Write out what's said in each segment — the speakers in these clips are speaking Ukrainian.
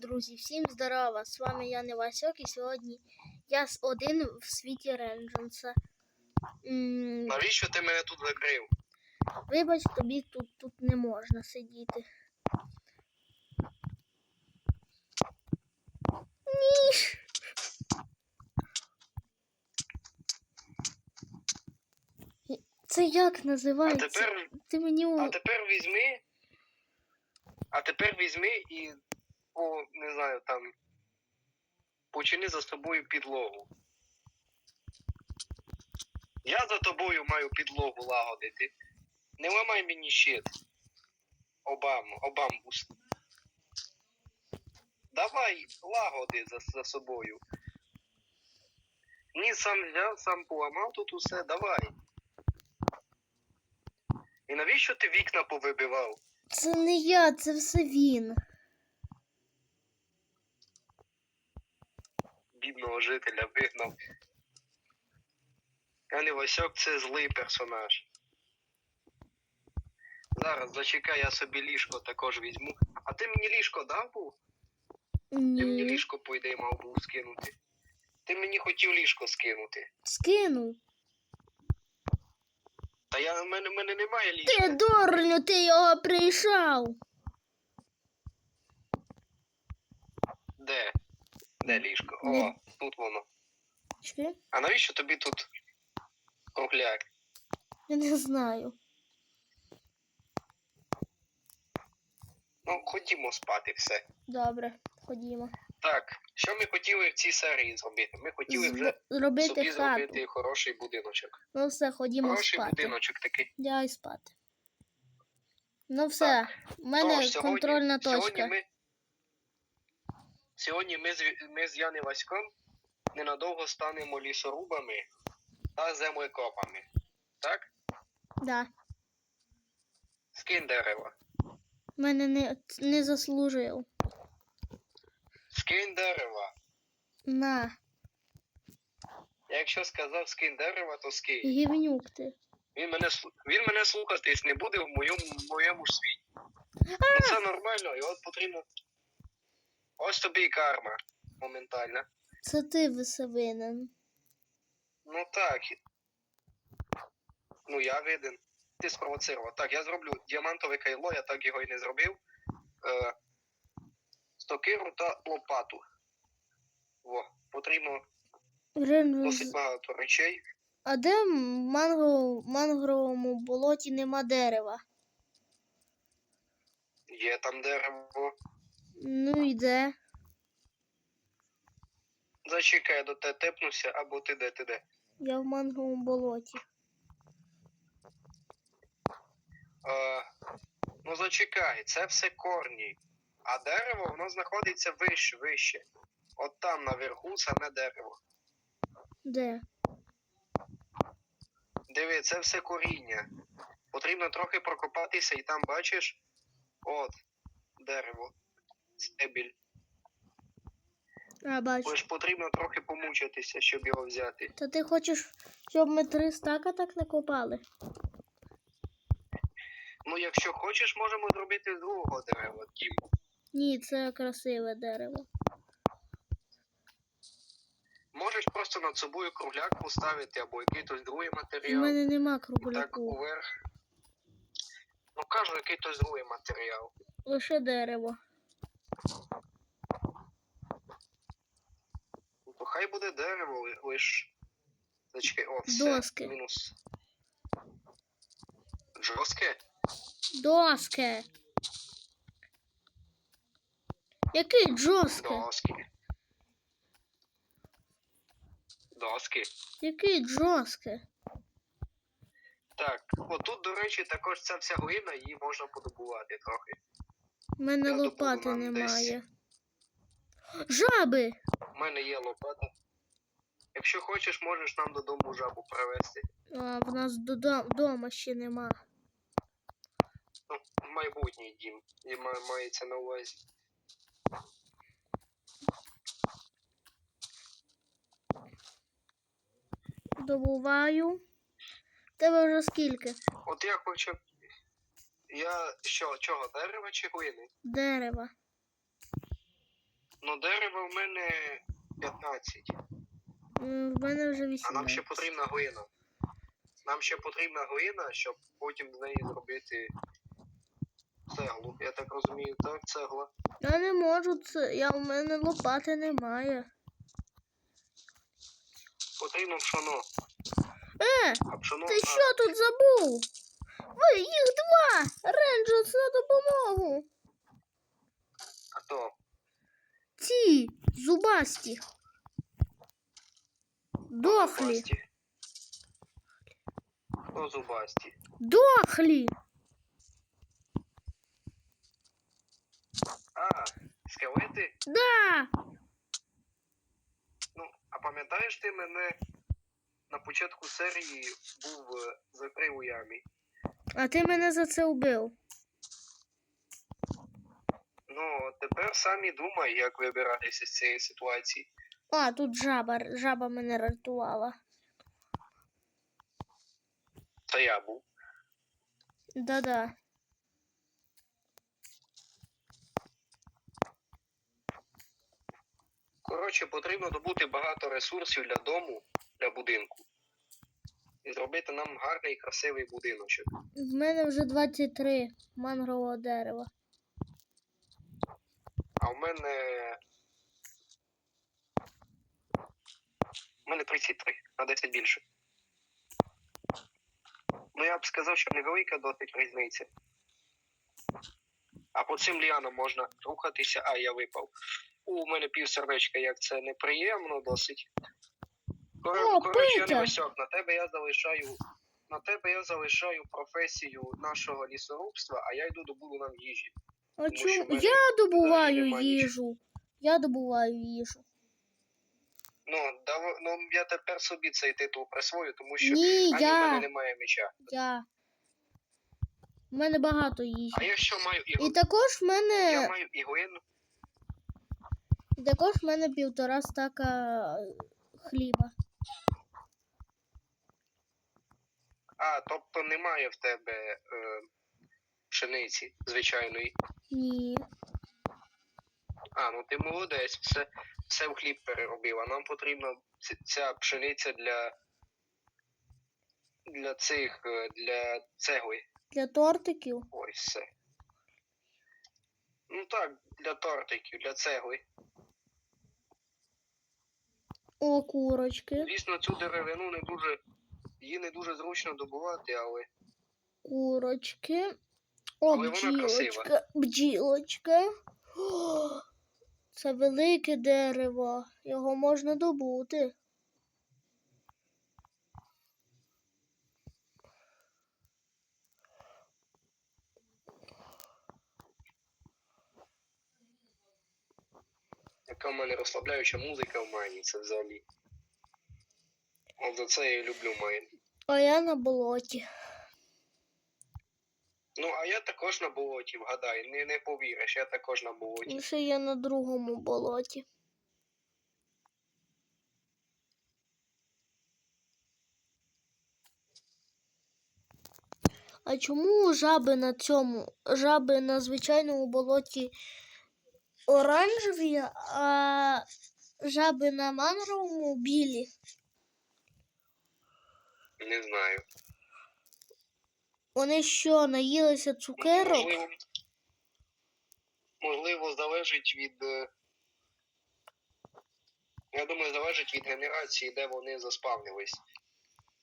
Друзі, всім здорова! З вами я Невасьок і сьогодні я з один в світі Рендженса. Навіщо ти мене тут закрив? Вибач, тобі тут, тут не можна сидіти. Ні. Це як А тепер, Ти мені а тепер візьми. А тепер візьми і о, не знаю, там. Почини за собою підлогу. Я за тобою маю підлогу лагодити. Не ламай мені щит. Обам, обамбус. Давай лагоди за, за собою. Ні, сам взяв, сам поламав тут усе, давай. І навіщо ти вікна повибивав? Це не я, це все він. Бідного жителя вигнав. А не Васьок це злий персонаж. Зараз зачекай, я собі ліжко також візьму. А ти мені ліжко дав був? Ти мені ліжко, по ідеї, мав був скинути. Ти мені хотів ліжко скинути. Скинув. Та я в мене, в мене немає Ти ліжка. дурню, ти його прийшов. Де? Де ліжко? О, тут воно. Чи? А навіщо тобі тут кругляк? Я не знаю. Ну, ходімо спати все. Добре, ходімо. Так, що ми хотіли в цій серії зробити? Ми хотіли вже Зробити собі хату. зробити хороший будиночок. Ну все, ходімо Хороший спати. будиночок такий. Лягай спати. Ну все, у мене Тож, контрольна точка. Сьогодні ми, сьогодні ми, з, ми з Яни Васьком ненадовго станемо лісорубами та землекопами. Так? Да. Скинь дерева. Мене не, не заслужив. Скинь дерева. На, Якщо сказав скинь дерева, то скинь. гівнюк ти. Він мене, він мене слухатись не буде в моєму, в моєму світі. Це нормально, от потрібно. Ось тобі і карма моментальна. Це ти все винен. Ну так. Ну я виден. Ти спровоцирував. Так, я зроблю діамантове кайло, я так його і не зробив. Е, стокиру та лопату. Во, потрібно Рен- досить багато речей. А де в манго, мангровому болоті нема дерева? Є там дерево. Ну і де? Зачекай, я до тебе тепнуся, або ти де ти де. Я в манговому болоті. Е, ну зачекай, це все корні. А дерево воно знаходиться вище, вище. От там наверху саме дерево. Де? Диви, це все коріння. Потрібно трохи прокопатися і там бачиш. От, дерево. Стебіль. А, бачу. Лиш потрібно трохи помучитися, щоб його взяти. Та ти хочеш, щоб ми три стака так накопали? Ну, якщо хочеш, можемо зробити з другого дерева, Дім. Ні, це красиве дерево. Можеш просто над собою кругляк поставити або якийсь другий матеріал. У мене нема І так уверх. Ну кажу, якийсь другий матеріал. Лише дерево. Ну, то хай буде дерево, лиш. Зачекай, о, все. Доски. Мінус. Жорстке? Доски. Який джоски? Доски. Доски. Який джоски? Так, отут, до речі, також ця вся глина, її можна подобувати трохи. У мене лопати немає. Жаби! У мене є лопата. Якщо хочеш, можеш нам додому жабу привезти. А в нас вдома ще нема. Ну, майбутній дім. І мається на увазі. Добуваю. Тебе вже скільки? От я хочу. Я що, чого, дерева чи глини? Дерева. Ну, дерева в мене 15, М, В мене вже а нам ще потрібна глина. Нам ще потрібна глина, щоб потім з неї зробити цеглу. Я так розумію, так, цегла. Я не можу це. Я в мене лопати немає. Потрібно пшоно. Е, А пшоно. ти а, що тут забув? Ви їх два! Рейнджерс на допомогу! А то. Ці зубасті. Дохлі. Зубасті. Хто зубасті? Дохлі. А, скелети? Да. Ну, а пам'ятаєш ти мене на початку серії був е, закрив у ямі? А ти мене за це вбив. Ну, тепер самі думай, як вибиратися з цієї ситуації. А, тут жаба. Жаба мене рятувала. Це я був. Да-да. Коротше, потрібно добути багато ресурсів для дому, для будинку. І зробити нам гарний красивий будиночок. В мене вже 23 мангрового дерева. А в мене. У мене 33, на 10 більше. Ну я б сказав, що невелика досить різниця. А по цим ліанам можна рухатися, а я випав. У мене пів сердечка, як це неприємно досить. Кор... О, Коротше, Петя! не висок, на тебе я залишаю. На тебе я залишаю професію нашого лісорубства, а я йду добуду нам їжі. А що в мене Я добуваю нема їжу. Я добуваю їжу. Ну, дав... ну я тепер собі цей титул присвою, тому що Ні, ані в мене я. немає меча. Я. У мене багато їжі. А я що маю і, І також в я мене. маю і глину. І також в мене півтора стака е, хліба. А, тобто немає в тебе е, пшениці звичайної. Ні. А, ну ти молодець, все, все в хліб переробив. А нам потрібна ця пшениця для. Для цих, е, для цегли. Для тортиків. Ой, все. Ну так, для тортиків, для цегли. О, курочки. Звісно, цю деревину не дуже. Її не дуже зручно добувати, але. Курочки. О, Але бджілочка. Бджілочка. О, це велике дерево. Його можна добути. Яка в мене розслабляюча музика в майні, це взагалі. От за це я і люблю майн. А я на болоті. Ну, а я також на болоті, вгадай, не, не повіриш, я також на болоті. Лише я на другому болоті. А чому жаби на цьому, жаби на звичайному болоті оранжеві, а жаби на мангровому білі? Не знаю. Вони що, наїлися цукерок? Можливо, можливо, залежить від. е, Я думаю, залежить від генерації, де вони заспавнились.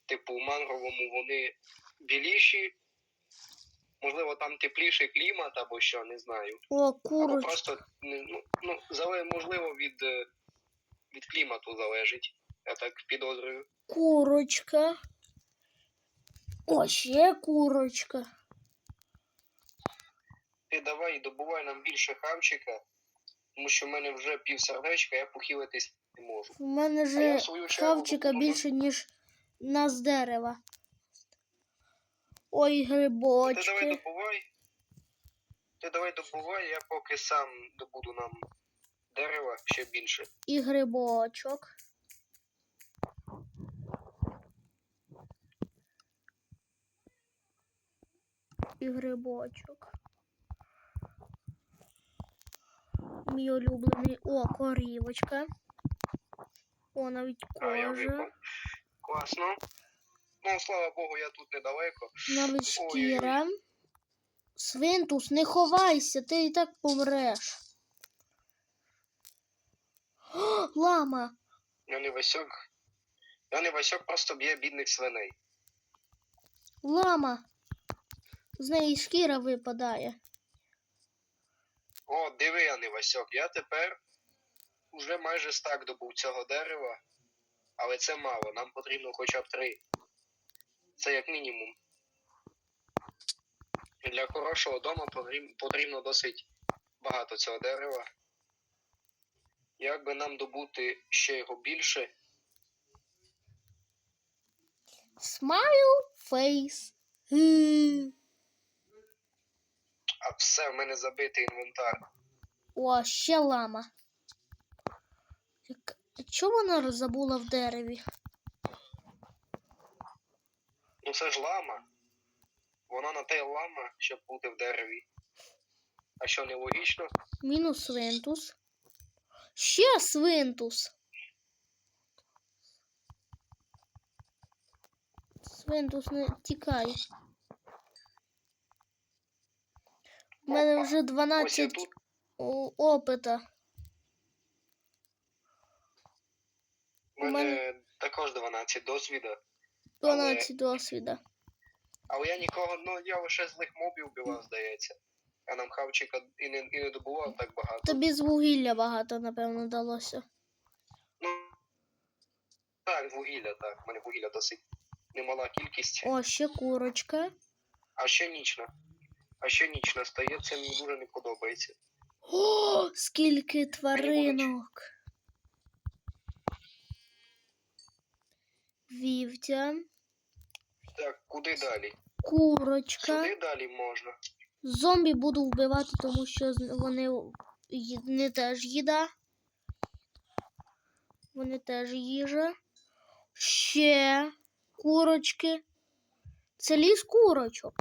Типу, у мангровому вони біліші, можливо, там тепліший клімат або що, не знаю. О, Або просто ну, ну, зале, можливо, від, е, від клімату залежить. Я так підозрюю. Курочка. О, ще курочка. Ти давай добувай нам більше хавчика, тому що в мене вже пів сердечка, я похилитись не можу. У мене А я же в свою чергу хавчика буду- більше, ніж на з дерева. Ой, Ти давай грибочки. добувай. Ти давай добувай, я поки сам добуду нам дерева ще більше. І грибочок. І грибочок. Мій улюблений. О, корівочка. О, навіть кожа. Класно. Ну, слава Богу, я тут недалеко. Навіть шкіра. Свинтус, не ховайся, ти і так помреш. О, лама. Яний Васьок. Яний Васьок просто б'є бідних свиней. Лама. З неї шкіра випадає. О, диви, Яний Васьок, я тепер уже майже стак добув цього дерева, але це мало, нам потрібно хоча б три. Це як мінімум. Для хорошого дому потрібно досить багато цього дерева. Як би нам добути ще його більше, Смайл фейс. А все, в мене забитий інвентар. О, ще лама. Як... Чого вона забула в дереві? Ну це ж лама. Вона на те лама, щоб бути в дереві. А що нелогічно? Мінус свинтус. Ще свинтус. Свинтус не тікай. У мене вже 12 тут. опита. У мене також 12 досвіду. 12 досвіда. Але я нікого, ну я лише злих мобів вбивав, здається. А нам хавчика і не, і не добував так багато. Тобі з вугілля багато, напевно, далося. Ну, так, вугілля, так. У мене вугілля досить немала кількість. О, ще курочка. А ще нічна. А ще нічна стає, це мені дуже не подобається. О, скільки тваринок. Вівця, Так, куди далі? курочка. Сюди далі можна. Зомбі буду вбивати, тому що вони не теж їда. Вони теж їжа. Ще курочки. Це ліс курочок.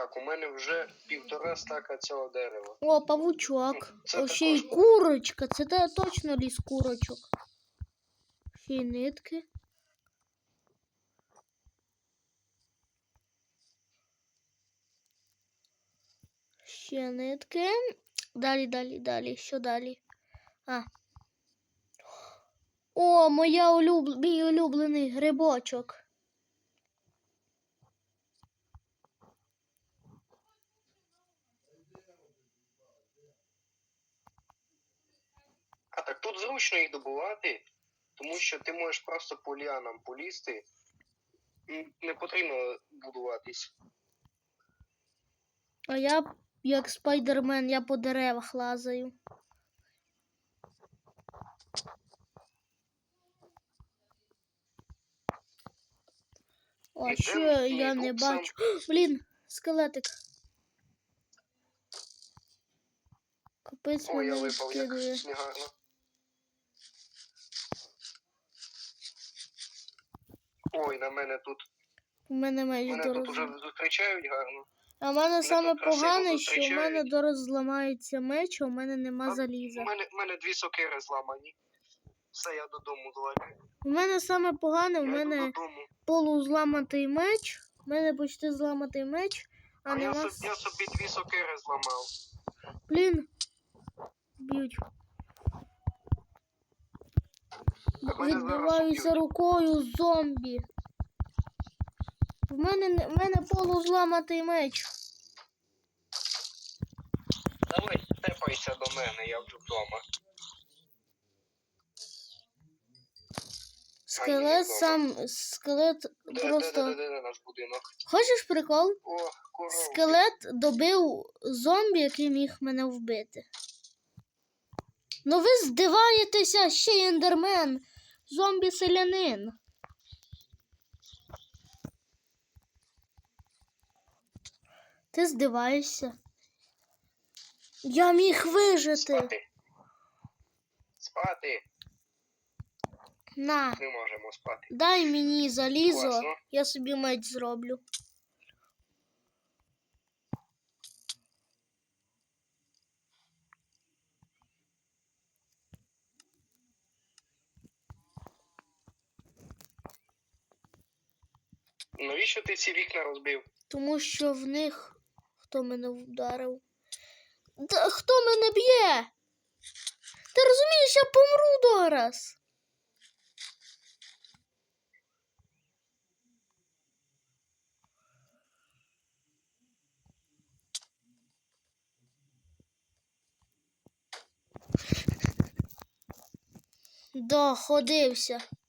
Так, у мене вже півтора стака цього дерева. О, павучок. Це О, ще й також- курочка. Це точно ліс курочок. Ще й нитки. Ще нитки. Далі, далі, далі. Що далі? А. О, моя улюб... мій улюблений грибочок. Так тут зручно їх добувати, тому що ти можеш просто по ліанам полізти. Не потрібно будуватись. А я, як спайдермен, я по деревах лазаю. Ідем що я не бачу. Блін, скелетик. Капець мене випав Ой, на мене тут. У мене меч Мене тут уже зустрічають гарно. А в мене саме погане, що в мене зустрічають. дорос зламається меч, а в мене нема У заліза. мене, у мене дві сокири зламані. Все, я додому звалю. У мене саме погане, йду мене полузламатий меч. У мене почти зламатий меч, а А я, собі, я собі дві сокири зламав. Блін. Б'ють. Так мене зараз Відбиваюся рукою зомбі. В мене, в мене полузламатий меч. Давай, тепайся до мене, я вже вдома. Скелет сам. Скелет Де, де, де, просто. де, де, де наш будинок? Хочеш прикол? О. Скелет добив зомбі, який міг мене вбити. Ну ви здиваєтеся, ще й ендермен. Зомбі-селянин. Ти здиваєшся? Я міг вижити. Спати. Спати. На, Не можемо спати. дай мені залізо, Класно. я собі меч зроблю. Навіщо ти ці вікна розбив? Тому що в них хто мене вдарив? Та хто мене б'є? Ти розумієш, я помру зараз. Доходився. Генію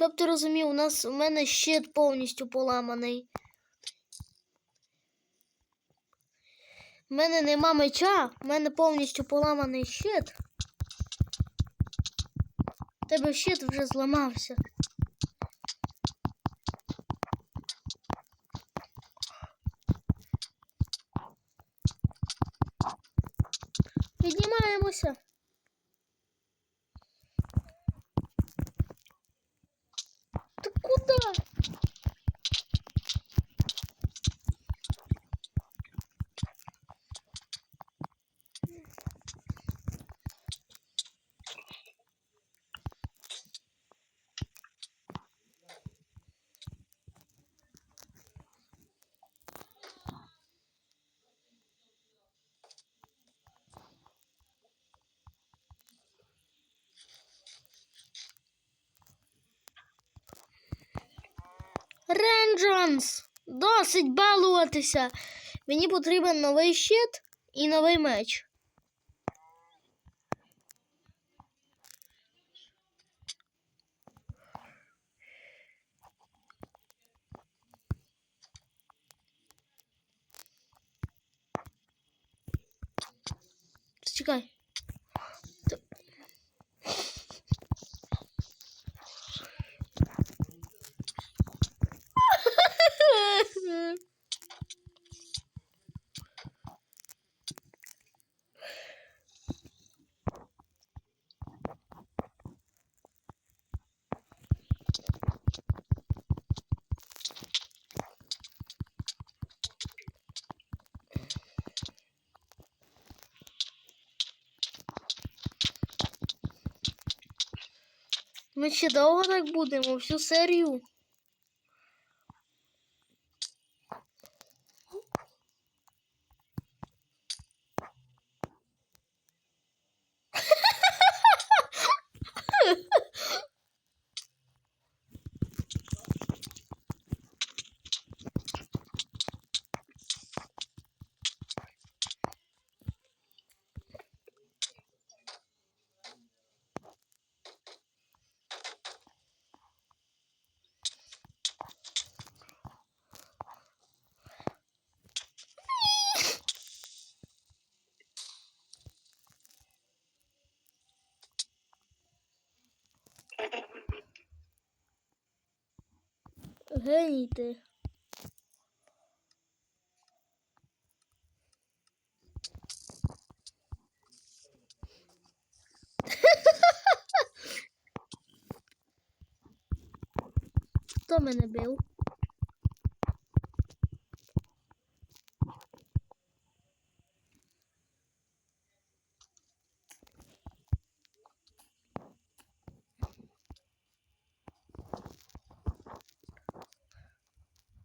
Щоб ти розумів, у нас у мене щит повністю поламаний. У мене нема меча, у мене повністю поламаний щит. Тебе щит вже зламався. Піднімаємося. Ти куди? Ренджанс! Досить балуватися. Мені потрібен новий щит і новий меч. Чекай. Ми ще довго так будемо, всю серію. Геній ти. Хто мене бив?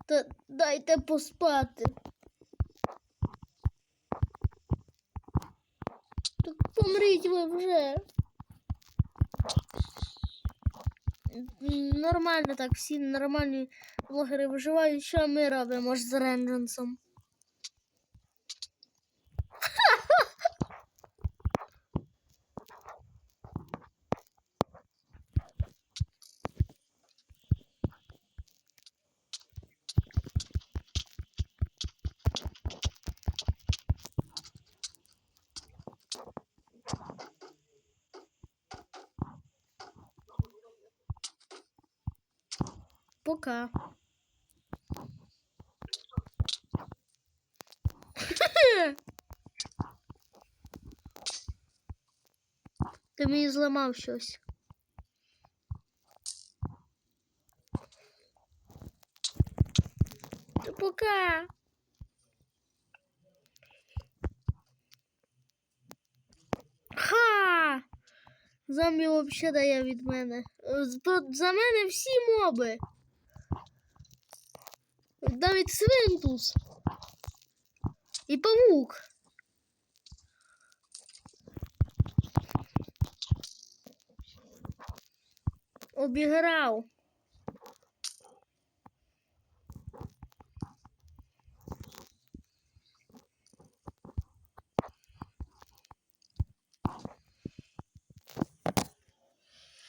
Та дайте поспати. Так помріть ви вже. Нормально так, всі нормальні блогери виживають, що ми робимо з Рендженсом. Пока. Ти мені зламав щось. Та пока. Ха! Зомбі взагалі дає від мене. За мене всі моби. Навіть свинтус. І павук. Обіграв.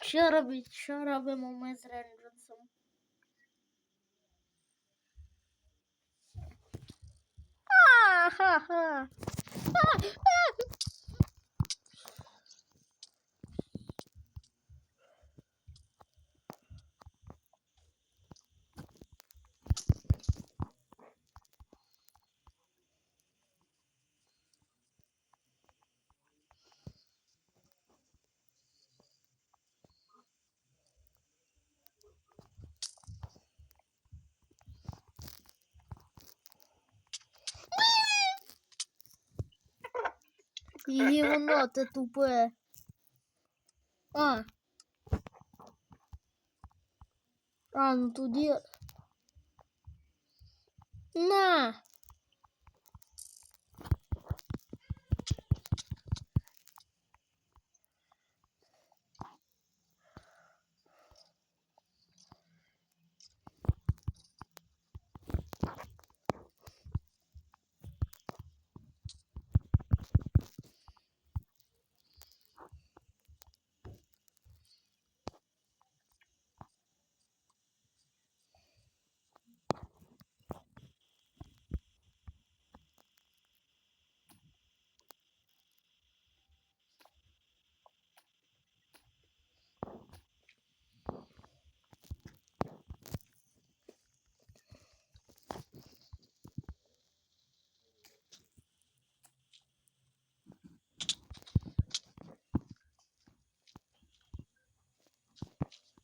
Що робить? Що робимо ми з Рендженсом? ha ah, ha. Ah, Гівно ти тупе. А. А, ну тоді. На.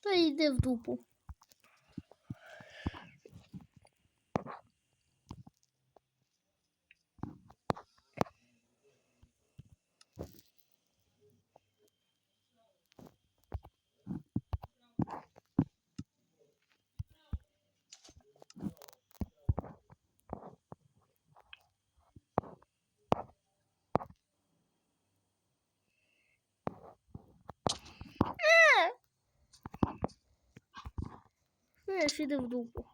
Та йди в дупу. Знаєш, іди в дупу.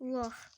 Лох.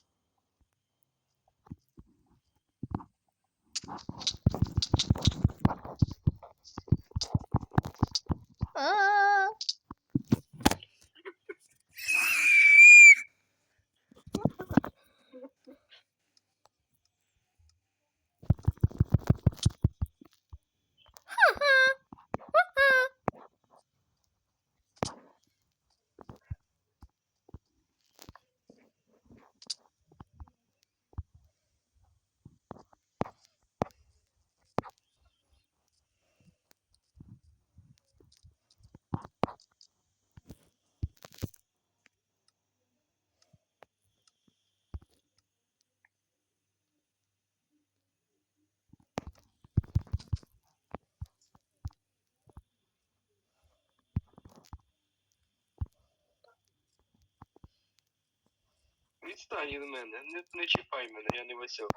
Відстань від мене, не, не чіпай мене, я не Васьок.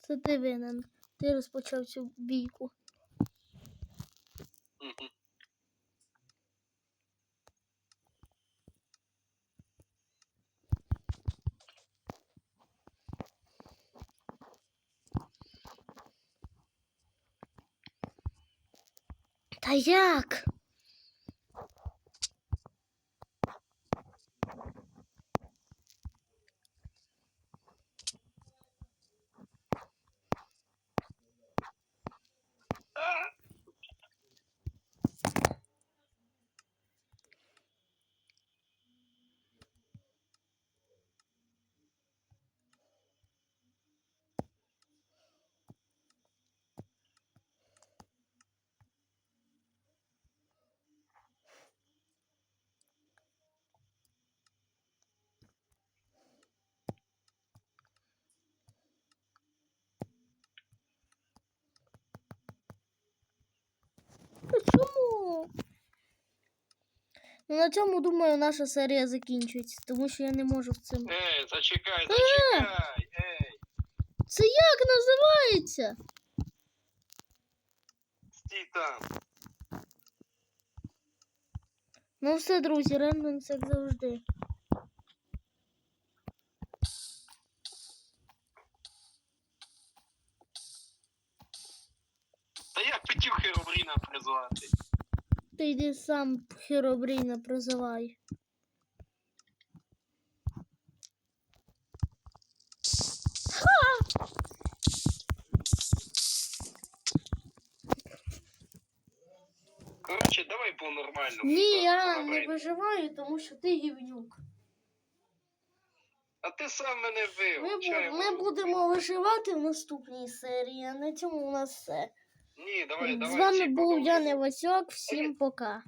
Це ти винен. Ти розпочав цю бійку. Та як? А! Та чому? Ну, на цьому, думаю, наша серія закінчується, тому що я не можу в цим. Ей, зачекай, зачекай, ей, Це як називається? стій там. Ну все, друзі, ренденс як завжди. Та як хотів Херобріна призвати? Ти йди сам Херобріна прозивай. Коротше, давай по нормальному. Ні, я не виживаю, тому що ти гівнюк. А ти сам мене вив. Ми, ми будемо виживати в наступній серії, а на цьому у нас все. Ні, давай, З вами був Яни. Невасьок, всім пока.